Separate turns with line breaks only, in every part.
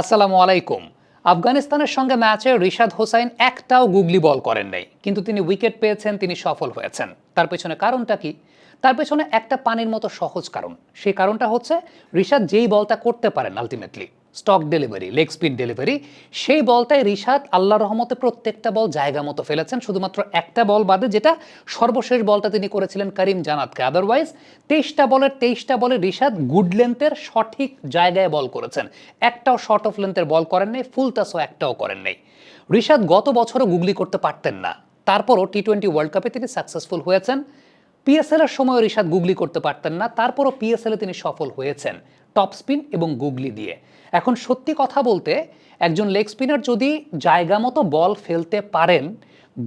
আসসালামু আলাইকুম। আফগানিস্তানের সঙ্গে ম্যাচে রিশাদ হোসাইন একটাও গুগলি বল করেন নাই। কিন্তু তিনি উইকেট পেয়েছেন, তিনি সফল হয়েছেন। তার পেছনে কারণটা কি? তার পেছনে একটা পানির মতো সহজ কারণ। সেই কারণটা হচ্ছে, রিশাদ যেই বলটা করতে পারেন ultimately stock delivery leg spin delivery সেই বলটাই রিশাদ আল্লাহ রহমতে প্রত্যেকটা বল জায়গা মতো ফেলেছেন। শুধুমাত্র একটা বল বাদে যেটা সর্বশেষ বলটা তিনি করেছিলেন করিম জানাতকে। আদারওয়াইজ তেইশটা বলের তেইশটা বলে রিশাদ গুড লেন্থের সঠিক জায়গায় বল করেছেন। একটাও শর্ট অফ লেন্থের বল করেন নাই ফুল টাসও একটাও করেন নাই। রিশাদ গত বছরও গুগলি করতে পারতেন না। তারপরও টি টোয়েন্টি ওয়ার্ল্ড কাপে তিনি সাকসেসফুল হয়েছেন। পিএসএল এর সময় রিশাদ গুগলি করতে পারতেন না। তারপরও পিএসএল এ তিনি সফল হয়েছেন। টপ স্পিন এবং গুগলি দিয়ে। এখন সত্যি কথা বলতে, একজন লেগ স্পিনার যদি জায়গা মতো বল ফেলতে পারেন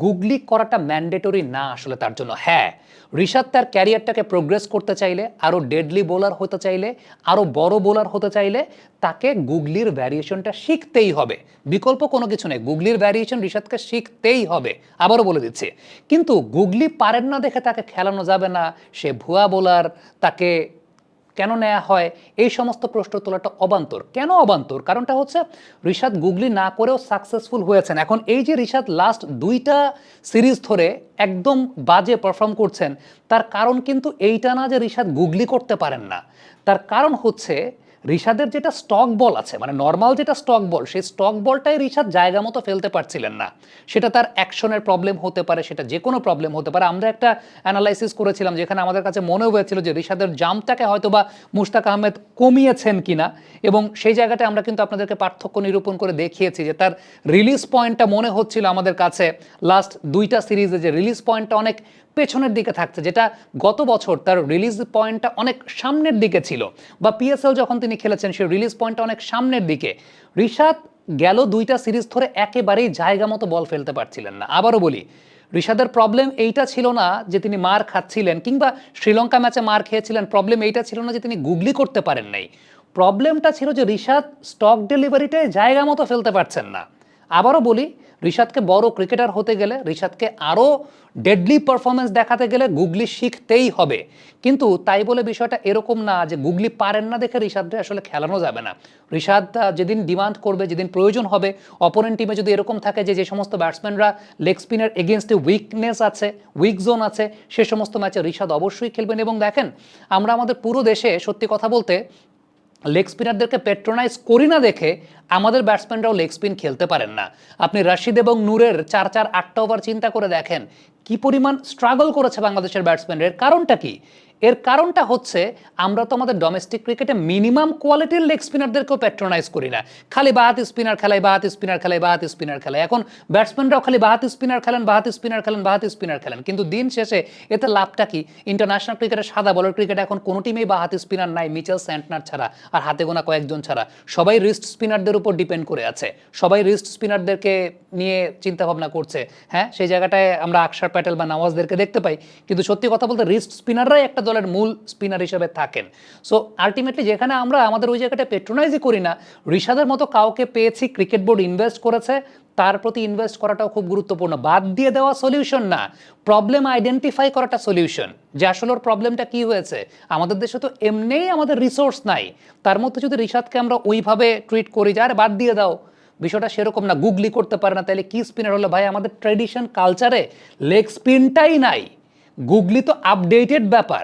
গুগলি করাটা ম্যান্ডেটরি না আসলে তার জন্য। হ্যাঁ ঋষাদ তার ক্যারিয়ারটাকে প্রোগ্রেস করতে চাইলে আরও ডেডলি বোলার হতে চাইলে আরও বড় বোলার হতে চাইলে, তাকে গুগলির ভ্যারিয়েশনটা শিখতেই হবে। বিকল্প কোনো কিছু নেই। গুগলির ভ্যারিয়েশন ঋষাদকে শিখতেই হবে। আবারও বলে দিচ্ছি। কিন্তু গুগলি পারেন না দেখে তাকে খেলানো যাবে না। সে ভুয়া বোলার তাকে কেন নেওয়া হয়? এই সমস্ত প্রশ্ন তোলাটা অবান্তর। কেন অবান্তর? কারণটা হচ্ছে ঋষাদ গুগলি না করেও সাকসেসফুল হয়েছেন। এখন এই যে ঋষাদ লাস্ট দুইটা সিরিজ ধরে একদম বাজে পারফর্ম করছেন, তার কারণ কিন্তু এইটা না যে ঋষাদ গুগলি করতে পারেন না। তার কারণ হচ্ছে ঋষাদের যেটা স্টক বল আছে মানে নর্মাল যেটা স্টক বল সেই স্টক বলটাই ঋষাদ জায়গা মতো ফেলতে পারছিলেন না। সেটা তার অ্যাকশনের প্রবলেম হতে পারে, সেটা যে কোনো প্রবলেম হতে পারে। আমরা একটা অ্যানালাইসিস করেছিলাম যেখানে আমাদের কাছে মনে হয়েছিল যে ঋষাদের জাম্পটাকে হয়তো বা মুশতাক আহমেদ কমিয়েছেন কিনা, এবং সেই জায়গাটা আমরা কিন্তু আপনাদেরকে পার্থক্য নিরূপণ করে দেখিয়েছি যে তার রিলিজ পয়েন্টটা মনে হচ্ছিল আমাদের কাছে। লাস্ট দুইটা সিরিজে যে রিলিজ পয়েন্টটা অনেক পেছনের দিকে থাকছে, যেটা গত বছর তার রিলিজ পয়েন্টটা অনেক সামনের দিকে ছিল। বা পিএসএল যখন তিনি খেলেছেন সেই রিলিজ পয়েন্টটা অনেক সামনের দিকে। ঋষাদ গেল দুইটা সিরিজ ধরে একেবারেই জায়গা মতো বল ফেলতে পারছিলেন না। আবারও বলি ঋষাদের প্রবলেম এইটা ছিল না যে তিনি মার খাচ্ছিলেন কিংবা শ্রীলঙ্কা ম্যাচে মার খেয়েছিলেন। প্রবলেম এইটা ছিল না যে তিনি গুগলি করতে পারেন নাই। প্রবলেমটা ছিল যে ঋষাদ স্টক ডেলিভারিটাই জায়গা মতো ফেলতে পারছেন না। আবারও বলি ঋষাদকে বড় ক্রিকেটার হতে গেলে ঋষাদকে আরও ডেডলি পারফরমেন্স দেখাতে গেলে গুগলি শিখতেই হবে। কিন্তু তাই বলে বিষয়টা এরকম না যে গুগলি পারেন না দেখে ঋষাদকে আসলে খেলানো যাবে না। ঋষাদ যেদিন ডিমান্ড করবে, যেদিন প্রয়োজন হবে অপোনেন্ট টিমে যদি এরকম থাকে যে যে সমস্ত ব্যাটসম্যানরা লেগ স্পিনের এগেনস্টে উইকনেস আছে উইক জোন আছে, সে সমস্ত ম্যাচে ঋষাদ অবশ্যই খেলবেন। এবং দেখেন, আমরা আমাদের পুরো দেশে সত্যি কথা বলতে লেগ স্পিনারদেরকে পেট্রোনাইজ করি না দেখে আমাদের ব্যাটসম্যানরাও লেগ স্পিন খেলতে পারেন না। আপনি রাশিদ এবং নূরের চার চার আটটা ওভার চিন্তা করে দেখেন কি পরিমাণ স্ট্রাগল করেছে বাংলাদেশের ব্যাটসম্যানের কারণটা কি? এর কারণটা হচ্ছে আমরা তো আমাদের ডোমেস্টিক ক্রিকেটে মিনিমাম কোয়ালিটির লেগ স্পিনারদেরকেও প্যাট্রোনাইজ করি না। খালি বাহাতি স্পিনার খেলায় বাহাতি স্পিনার খেলায় বাহাতি স্পিনার খেলায়। এখন ব্যাটসম্যানরাও খালি বাহাতি স্পিনার খেলেন, বাহাতি স্পিনার খেলেন, বাহাতি স্পিনার খেলেন। কিন্তু দিন শেষে এতে লাভটা কি? ইন্টারন্যাশনাল ক্রিকেটে সাদা বলের ক্রিকেটে এখন কোনো টিমেই বাহাতি স্পিনার নাই মিচেল স্যান্টনার ছাড়া, আর হাতে গোনা কয়েকজন ছাড়া। সবাই রিস্ট স্পিনারদের উপর ডিপেন্ড করে আছে। সবাই রিস্ট স্পিনারদেরকে নিয়ে চিন্তা ভাবনা করছে। হ্যাঁ সেই জায়গাটায় আমরা আকসার প্যাটেল বা নওয়াজদেরকে দেখতে পাই। কিন্তু সত্যি কথা বলতে রিস্ট স্পিনাররাই একটা দলের মূল স্পিনার হিসেবে থাকেন। সো আলটিমেটলি যেখানে আমরা আমাদের ওই জায়গাটা পেট্রোনাইজই করি না ঋষাদের মতো কাউকে পেয়েছি ক্রিকেট বোর্ড ইনভেস্ট করেছে, তার প্রতি ইনভেস্ট করাটাও খুব গুরুত্বপূর্ণ। বাদ দিয়ে দেওয়া সলিউশন না প্রবলেম আইডেন্টিফাই করাটা সলিউশন যে আসলে ওর প্রবলেমটা কি হয়েছে? আমাদের দেশে তো এমনিই আমাদের রিসোর্স নাই। তার মধ্যে যদি ঋষাদকে আমরা ওইভাবে ট্রিট করি, যে বাদ দিয়ে দাও, বিষয়টা সেরকম না, গুগলি করতে পারে না, তাহলে কি স্পিনার হলো? ভাই, আমাদের ট্রেডিশন কালচারে লেগ স্পিনটাই নাই। গুগলি তো আপডেটেড ব্যাপার।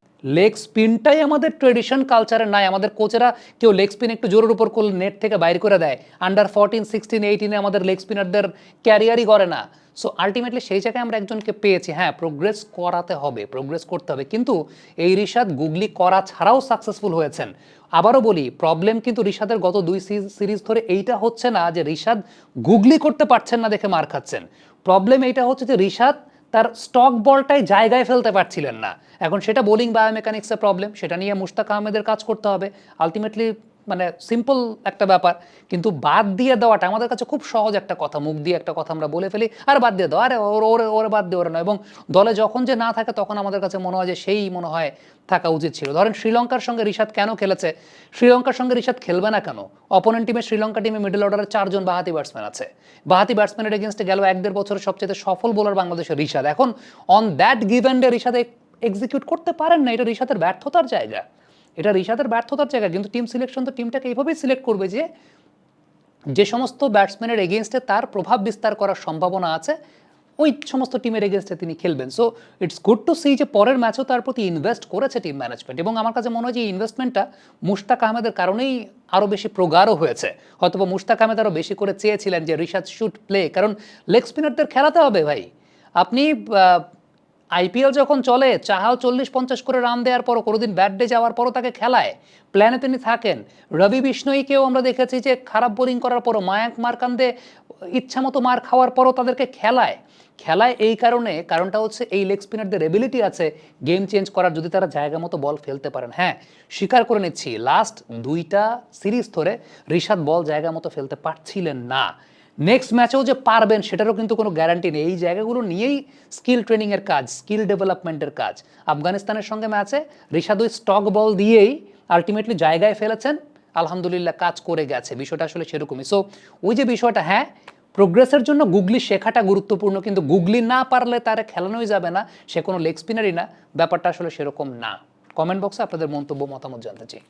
লেগ স্পিনটাই আমাদের ট্রেডিশন কালচারে নাই। আমাদের কোচেরা কেউ লেগ স্পিন একটু জোরের উপর করলে নেট থেকে বাইরে করে দেয়। আন্ডার ফোরটিন সিক্সটিন এইটিনে আমাদের লেগ স্পিনারদের ক্যারিয়ারই করে না। সো আলটিমেটলি সেই জায়গায় আমরা একজনকে পেয়েছি। হ্যাঁ প্রোগ্রেস করাতে হবে প্রোগ্রেস করতে হবে। কিন্তু এই ঋষাদ গুগলি করা ছাড়াও সাকসেসফুল হয়েছেন। আবারও বলি প্রবলেম কিন্তু ঋষাদের গত দুই সিরিজ ধরে এইটা হচ্ছে না যে ঋষাদ গুগলি করতে পারছেন না দেখে মার খাচ্ছেন। প্রবলেম এইটা হচ্ছে যে ঋষাদ তার স্টক বলটাই জায়গায় ফেলতে পারছিলেন না। এখন সেটা বোলিং বায়োমেকানিক্সের প্রবলেম সেটা নিয়ে মুশতাক আহমেদের কাজ করতে হবে। আলটিমেটলি মানে সিম্পল একটা ব্যাপার, কিন্তু বাদ দিয়ে দেওয়াটা আমাদের কাছে খুব সহজ একটা কথা। মুখ দিয়ে একটা কথা আমরা বলে ফেলি, আর বাদ দিয়ে দাও, আরে ওর, ওরে বাদ দিয়ে ওরে নয়। এবং দলে যখন যে না থাকে, তখন আমাদের কাছে মনে হয় যে সেই মনে হয় থাকা উচিত ছিল। ধরেন শ্রীলঙ্কার সঙ্গে ঋষাদ কেন খেলেছে? শ্রীলঙ্কার সঙ্গে ঋষাদ খেলবে না কেন? অপোনেন্ট টিমে শ্রীলঙ্কা টিমে মিডল অর্ডারে চারজন বাহাতি ব্যাটসম্যান আছে। বাহাতি ব্যাটসম্যানের এগেনস্টে গেল এক দেড় বছরের সবচেয়ে সফল বোলার বাংলাদেশের ঋষাদ এখন on that given day Rishad execute করতে পারেন না, এটা রিশাদের ব্যর্থতার জায়গা। এটা রিশাদের ব্যর্থতার জায়গা কিন্তু টিম সিলেকশন তো টিমটাকে এইভাবেই সিলেক্ট করবে যে যে সমস্ত ব্যাটসম্যানের এগেনস্টে তার প্রভাব বিস্তার করার সম্ভাবনা আছে, ওই সমস্ত টিমের এগেনস্টে তিনি খেলবেন। So it's good to see যে পরের ম্যাচও তার প্রতি ইনভেস্ট করেছে টিম ম্যানেজমেন্ট এবং আমার কাছে মনে হয় যে ইনভেস্টমেন্টটা মুশতাক আহমেদের কারণেই আরও বেশি প্রগাঢ় হয়েছে। হয়তোবা মুশতাক আহমেদ আরও বেশি করে চেয়েছিলেন যে রিশাদ শুট প্লে কারণ লেগ স্পিনারদের খেলাতে হবে ভাই। আপনি আইপিএল যখন চলে, চাহাও চল্লিশ পঞ্চাশ করে রান দেওয়ার পরও কোনোদিন ব্যাট ডে যাওয়ার পরও তাকে খেলায়। প্ল্যানে তিনি থাকেন। রবি বিষ্ণয়ীকেও আমরা দেখেছি যে খারাপ বোলিং করার পরও মায়াঙ্ক মারকান্দে ইচ্ছা মতো মার খাওয়ার পরও তাদেরকে খেলায়। খেলায় এই কারণে কারণটা হচ্ছে এই লেগ স্পিনারদের এবিলিটি আছে গেম চেঞ্জ করার, যদি তারা জায়গা মতো বল ফেলতে পারেন। হ্যাঁ স্বীকার করে নিচ্ছি লাস্ট দুইটা সিরিজ ধরে ঋষাদ বল জায়গা মতো ফেলতে পারছিলেন না। নেক্সট ম্যাচেও যে পারবেন, সেটারও কিন্তু কোনো গ্যারান্টি নেই। এই জায়গাগুলো নিয়েই স্কিল ট্রেনিংয়ের কাজ স্কিল ডেভেলপমেন্টের কাজ। আফগানিস্তানের সঙ্গে ম্যাচে ঋষাদ ওই স্টক বল দিয়েই আলটিমেটলি জায়গায় ফেলেছেন। আলহামদুলিল্লাহ কাজ করে গেছে, বিষয়টা আসলে সেরকমই। সো ওই যে বিষয়টা হ্যাঁ প্রোগ্রেসের জন্য গুগলি শেখাটা গুরুত্বপূর্ণ, কিন্তু গুগলি না পারলে তারা খেলানোই যাবে না, সে কোনো লেগ স্পিনারই না। ব্যাপারটা আসলে সেরকম না। কমেন্ট বক্সে আপনাদের মন্তব্য, মতামত জানতে চাই।